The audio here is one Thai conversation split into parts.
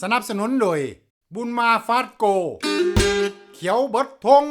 สนับสนุนโดย บุญมาฟาดโก เขียวเบิดทง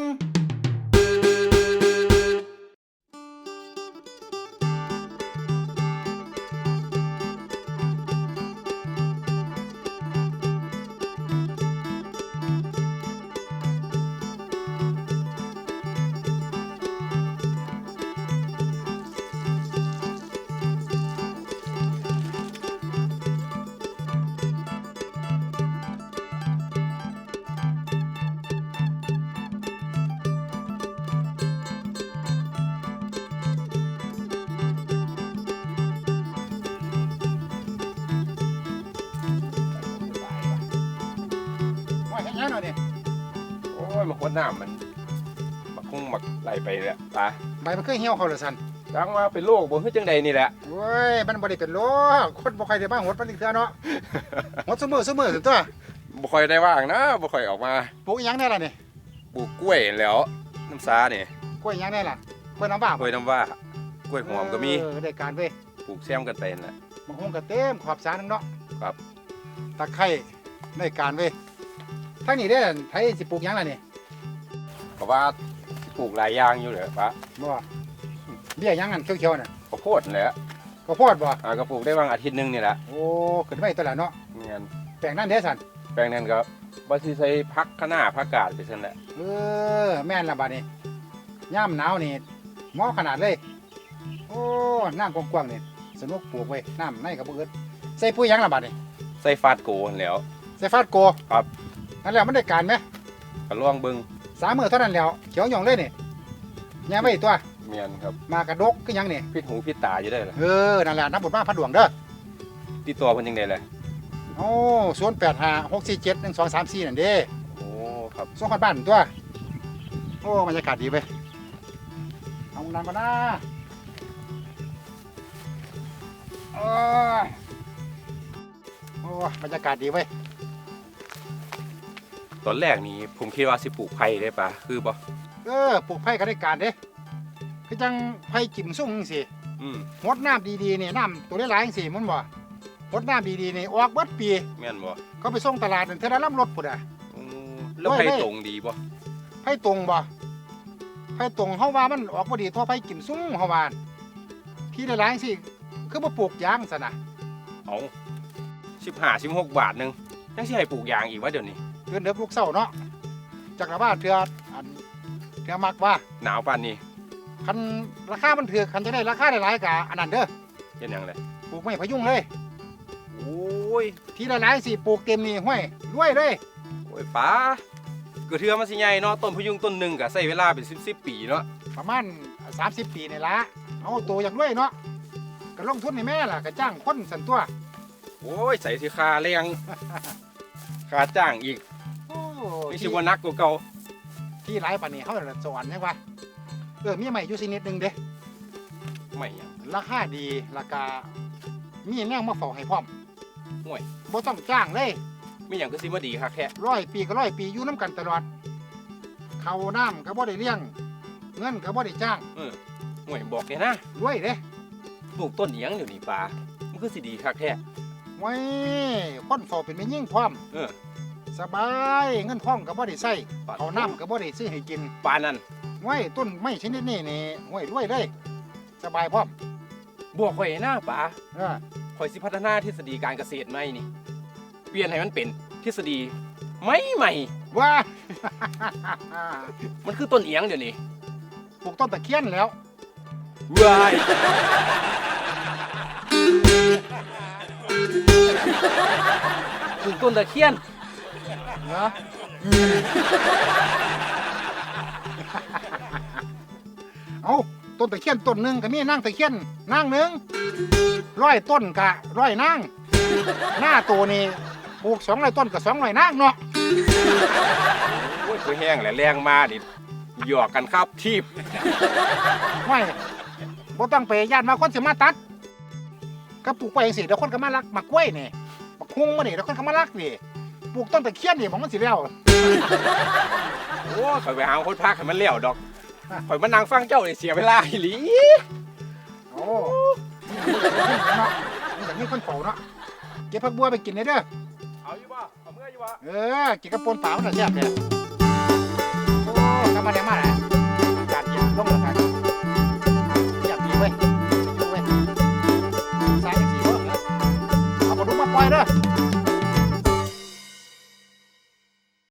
ยมันคนน้ำมันมักคงมักไหลไปแหละปลาใบมันเคยเหี่ยวเขาเลยสันจังว่าเป็นโรคบ่คือจังใดนี่แหละเว้ยมันบ่ได้เป็นโรคคนบ่ใครได้บ้างหดปานนี้เถื่อเนาะหดเสมอเสมอถึงตัวบ่ค่อยได้ว่างนะบ่ค่อยออกมาปลูกอีหยังได้ล่ะนี่ปลูกกล้วยแหล้วน้ำซานี่กล้วยอีหยังได้ล่ะกล้วยน้ำว้ากล้วยน้ำว่ากล้วยหอมก็มีเออได้การเว้ยปลูกแซมกันไปนั่นแหละบางคงก็เต็มขอบสานึงเนาะครับ ตะไคร้ได้การเว้ยทางนี้ได้อไผสิปลูกหยังล่ะนี่ เพราะว่าปลูกหลายอย่างอยู่เลยปะบ่เบี้ยหยังอันเขียวๆน่ะข้าวโพดนั่นแหละข้าวโพดบ่อ่าก็ปลูกได้บางอาทิตย์หนึงนี่แหละโอ้ขึ้นไว้ตัวละเนาะเงี้ยแปลงนั้นเด้อสันแปลงนั้นก็บ่สิใส่พักคะน้าผักกาดไปซั่นแหละเออแม่นละบัดนี้ย่ามหนาวนี่เหมาะขนาดเลย โอ้น้ำกว้างๆนี่สนุกปลูกไว้น้ำในกับบ่อึดใส่ปุ๋ยหยังละบัดนี้ใส่ฟาดโกนั่นแหล้ว ใส่ฟาดโกครับ นั่นแหละมันได้การไหม ก็ลองเบิ่ง สามมือเท่านั้นแล้วเขียวหย่องเลยนี่แง่ไว้ตัวเมียนครับมากระดกคือหยังนี่พิษหูพิษตาอยู่ได้อล่ะเออนั่นแหละน้ำบดมาพัดดวงเด้อติดต่อเพิ่นจังได๋ล่ะโอ้ศูนย์แปดห้าหกสี่เจ็ดหนึ่งสองสามสี่นั่นเด้โอ้ครับส่งคนบ้านตัวโอ้บรรยากาศดีไปเอาน้ำก่อนนะโอ้ยโอ้ยบรรยากาศดีเว้ย ตอนแรกนี่ผมคิดว่าสิปลูกไผ่ได้ปะคือบ่เออปลูกไผ่ก็ได้การเด้คือจังไผ่จิ่มสุ่งจังสิอืมหดน้ำดีๆนี่น้ำตัวหลายๆจังสิมันบ่หดน้ำดีๆนี่ออกเบิดปีแม่นบ่เขาไปส่งตลาดนั่นเท่านั้นลำรถพุ่นอะอืมแล้วโอ้ยไผ่เว้ยตรงดีบ่ไผ่ตรงบ่ไผ่ตรงเฮาว่ามันออกบ่ดีเท่าไผ่จิ่มสุ่งเฮาว่าที่หลายๆจังสิคือบ่ปลูกยางซะนะเอา15 16บาทหนึงยังสิให้ปลูกยางอีกวะเดี๋ยวนี้ เดือนเดือบลูกเศร้าเนาะจากระบาดเถื่ออันเถื่อมักว่าหนาวปานนี้คันราคามันถือคันจะได้ราคาหลายๆกะอันนั้นเด้อเฮ็ดหยังเลยปลูกไม่พยุงเลยโอ้ยทีหลายๆสิปลูกเต็มนี่ห้วยรวยเลยโอ้ยป้าก็เทื่อมันสิใหญ่เนาะต้นพยุงต้นหนึงก็ใช้เวลาเป็น10 10ปีเนาะประมาณ30ปีนี่ละเอาตัวอยากรวยเนาะก็ลงทุนให้แม่ล่ะก็จ้างคนสันตัว โอ้ยใส่สิค่าแรงค่าจ้างอีก โอ้นี่สิที่บ่หนักกว่าเก่าที่หลายปานนี้เขาจะสอนยังวะเออมีใหม่อยู่สินิดหนึงเด้ไม่หยังราคาดีราคามีแนวมาเฝ้าให้พร้อมห่วยบ่ต้องจ้างเลยมีหยังก็สิมาดีคักแท้ร้อยปีก็ร้อยปีอยู่น้ำกันตลอดเขาวน้ำก็บ่ได้เลี้ยง เงินก็บ่ได้จ้างห่วยบอกเลยนะรวยเด้ปลูกต้นอิหยังเดี๋ยวนี้ป้ามันคือสิดีคักแท้ไว้คนเฝ้าเป็นแม่ยิ่งพร้อมเออ สบายเงินทองก็บ่ได้ใช้ปดเขาวน้ำก็บ่ได้ซื้อให้กินปานนั้นไว้ต้นไม้ชนิดนี้นี่ห้วยรวยเลยสบายพร้อมบอกข่อยหน้าป๋าเออข่อยสิพัฒนาทฤษฎีการเกษตรใหม่นี่ เปลี่ยนให้มันเป็นทฤษฎีไม่ใหม่ ว่า มันคือต้นเอียงเดี๋ยวนี้ปลูกต้นตะเคียนแล้ววายปลูกต้นตะเคียน เนาะเอาต้นตะเคียนต้นหนึ่งก็มีนางตะเคียนนางหนึ่งร้อยต้นกะร้อยนางหน้าตัวนี่ปลูกสองร้อยต้นกับสองร้อยนางเนาะโอ้ยคือแห้งแหละแรงมาดิหยอกกันครับทีบไม่บ่ต้องไปย่านมาคนสิมาตัดก็ปลูกไปสิเดี๋ยวคนก็มารักมากล้วยนี่บักฮุงมานี่เดี๋ยวคนก็มารักนี่ ปลูกต้นตะเคียนนี่ของมันสิแล้วโอ้ข่อยไปหาคนพักให้มันเลี้ยวดอกข่อยมานั่งฟังเจ้าเนี่ยเสียเวลาอีหลีโอ้นี่แบบนี้คนเฝ้าเนาะเก็บผักบัวไปกินได้เด้อเอาอยู่บ่เอาเมื่ออยู่บ่เออกินกระปุเปล่ามันน่ะแซ่บเนี่ยโอ้ทำมาเดี๋ยมาแหละการเย็นต้องเหมือนกัน